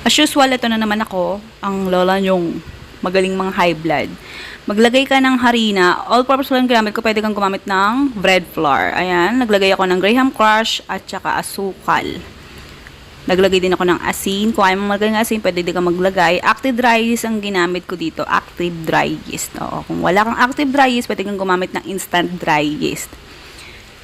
As usual, ito na naman ako, ang lola yung magaling mga high blood. Maglagay ka ng harina. All-purpose flour yung ginamit ko. Pwede kang gumamit ng bread flour. Ayan, naglagay ako ng Graham Crush at saka asukal. Naglagay din ako ng asin. Kung ayaw mo maglagay asin, pwede din ka maglagay. Active dry yeast ang ginamit ko dito. Active dry yeast. Oo. Kung wala kang active dry yeast, pwede kang gumamit ng instant dry yeast.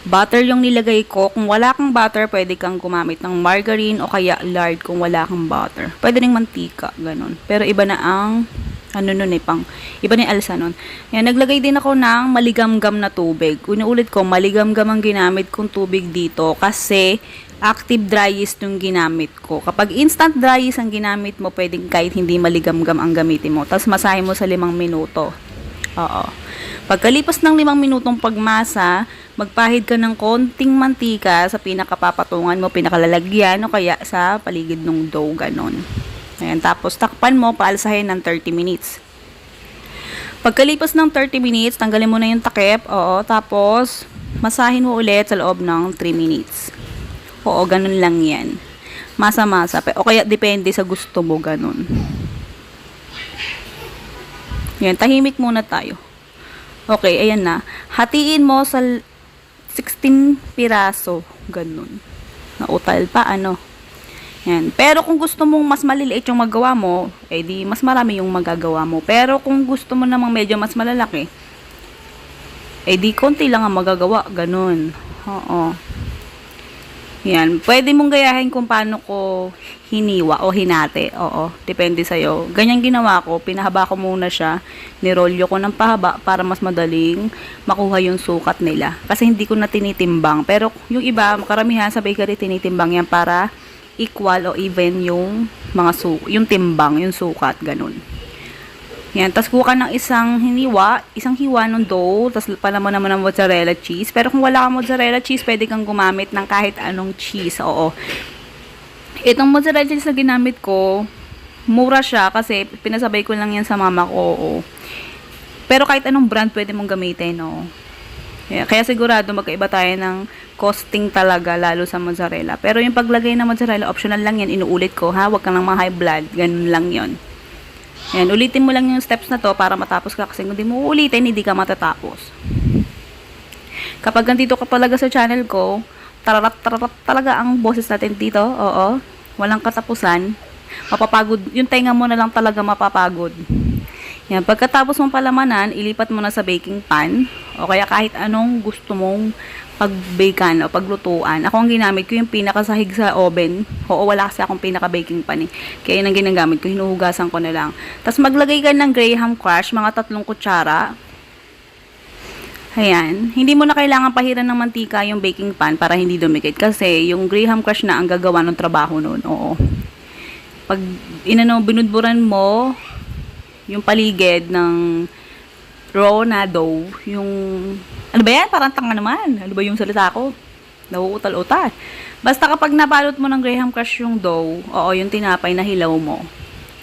Butter yung nilagay ko. Kung wala kang butter, pwede kang gumamit ng margarine o kaya lard kung wala kang butter. Pwede ring mantika, ganun. Pero iba na ang, ano nun eh, pang, iba yung alsa nun. Yan, naglagay din ako ng maligamgam na tubig. Unuulit ko, maligamgam ang ginamit kong tubig dito kasi active dry yeast yung ginamit ko. Kapag instant dry yeast ang ginamit mo, pwedeng kahit hindi maligamgam ang gamitin mo. Tapos masahe mo sa limang minuto. Oo. Pagkalipas ng limang minutong pagmasa, magpahid ka ng konting mantika sa pinakapapatungan mo, pinakalalagyan, o kaya sa paligid ng dough, ganon. Ayan, tapos takpan mo, paalsahin ng 30 minutes. Pagkalipas ng 30 minutes, tanggalin mo na yung takip, oo, tapos masahin mo ulit sa loob ng 3 minutes. Oo, ganun lang yan. Masa-masa. O kaya depende sa gusto mo, ganun. Yan, tahimik muna tayo. Okay, ayan na. Hatiin mo sa 16 piraso. Ganun. Nautal pa, ano. Yan. Pero kung gusto mong mas maliliit yung magawa mo, eh di mas marami yung magagawa mo. Pero kung gusto mo namang medyo mas malalaki, eh di konti lang ang magagawa. Ganun. Oo. Yan. Pwede mong gayahin kung paano ko hiniwa o hinate. Oo. Depende sa'yo. Ganyan ginawa ko. Pinahaba ko muna siya. Nirolyo ko ng pahaba para mas madaling makuha yung sukat nila. Kasi hindi ko na tinitimbang. Pero yung iba, karamihan sa bakery, tinitimbang yan para equal o even yung mga su yung timbang, yung sukat, ganun. Yan, tapos kuha ka ng isang hiniwa, isang hiwa ng dough, tapos palaman naman ng mozzarella cheese. Pero kung wala kang mozzarella cheese, pwede kang gumamit ng kahit anong cheese, oo. Itong mozzarella cheese na ginamit ko, mura siya kasi pinasabay ko lang yan sa mama ko, oo. Pero kahit anong brand pwede mong gamitin, no. Kaya, kaya sigurado magkaiba tayo ng costing talaga, lalo sa mozzarella. Pero yung paglagay ng mozzarella, optional lang yan, inuulit ko, ha? Huwag kang ng mga high blood, ganun lang yon. Yan, ulitin mo lang yung steps na to para matapos ka kasi kung di mo ulitin, hindi ka matatapos. Kapag nandito ka talaga sa channel ko, tararat tararat talaga ang boses natin dito, oo. Walang katapusan. Mapapagod, yung tenga mo na lang talaga mapapagod. Yan, pagkatapos mong palamanan, ilipat mo na sa baking pan o kaya kahit anong gusto mong pagbakan o paglutuan. Ako ang ginamit ko yung pinakasahig sa oven. Oo, wala kasi akong pinaka-baking pan eh. Kaya yun ang ginagamit ko, hinuhugasan ko na lang. Tapos maglagay ka ng Graham Crush, mga tatlong kutsara. Ayan. Hindi mo na kailangan pahiran ng mantika yung baking pan para hindi dumikit. Kasi yung Graham Crush na ang gagawa ng trabaho nun. Oo. Pag inano, binudburan mo yung paligid ng dough, yung, ano ba yan? Parang tanga naman. Ano ba yung salita ko? Nauutal-utal. Basta kapag nabalot mo ng Graham Crush yung dough, oo, yung tinapay na hilaw mo,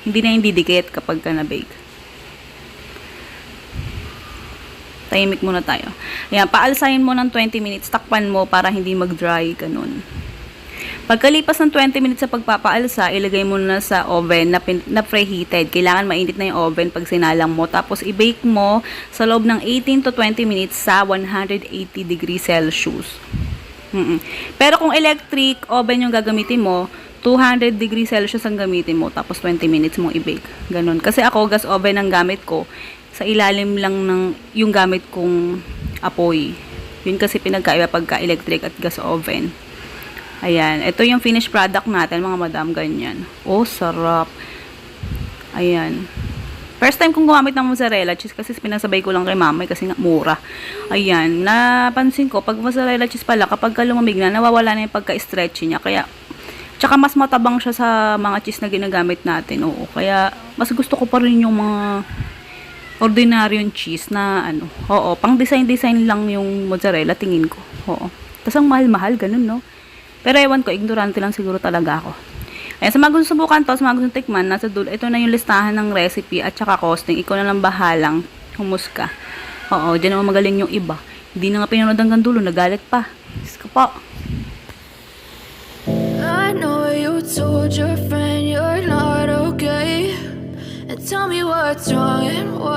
hindi na hindi dikit kapag ka na-bake. Tahimik muna tayo. Ayan, paalsahin mo ng 20 minutes, takpan mo para hindi mag-dry, ganun. Pagkalipas ng 20 minutes sa pagpapaalsa, ilagay mo na sa oven na, pin- na preheated. Kailangan mainit na yung oven pag sinalang mo. Tapos i-bake mo sa loob ng 18 to 20 minutes sa 180 degrees Celsius. Mm-mm. Pero kung electric oven yung gagamitin mo, 200 degrees Celsius ang gamitin mo. Tapos 20 minutes mong i-bake. Ganun. Kasi ako, gas oven ang gamit ko. Sa ilalim lang ng yung gamit kong apoy. Yun kasi pinagkaiba pagka electric at gas oven. Ayan. Ito yung finished product natin, mga madam. Ganyan. Oh, sarap. Ayan. First time kong gumamit ng mozzarella cheese kasi pinasabay ko lang kay mama eh, kasi nga mura. Ayan. Napansin ko, pag mozzarella cheese pala, kapag ka lumamig na, nawawala na yung pagka-stretchy niya. Kaya, tsaka mas matabang siya sa mga cheese na ginagamit natin. Oo. Kaya, mas gusto ko pa rin yung mga ordinaryong cheese na ano. Oo, pang design-design lang yung mozzarella, tingin ko. Oo. Tapos ang mahal-mahal, ganun, no? Pero ewan ko, ignorante lang siguro talaga ako. Ayan, sa mga gusto subukan to, sa mga gusto tikman, nasa dulo, ito na yung listahan ng recipe at saka costing. Ikaw na lang bahalang humusga. Oo, dyan naman magaling yung iba. Hindi na nga pinanood hanggang dulo, nagalit pa. Diyos ko po. I you told your friend you're not tell me what's wrong and why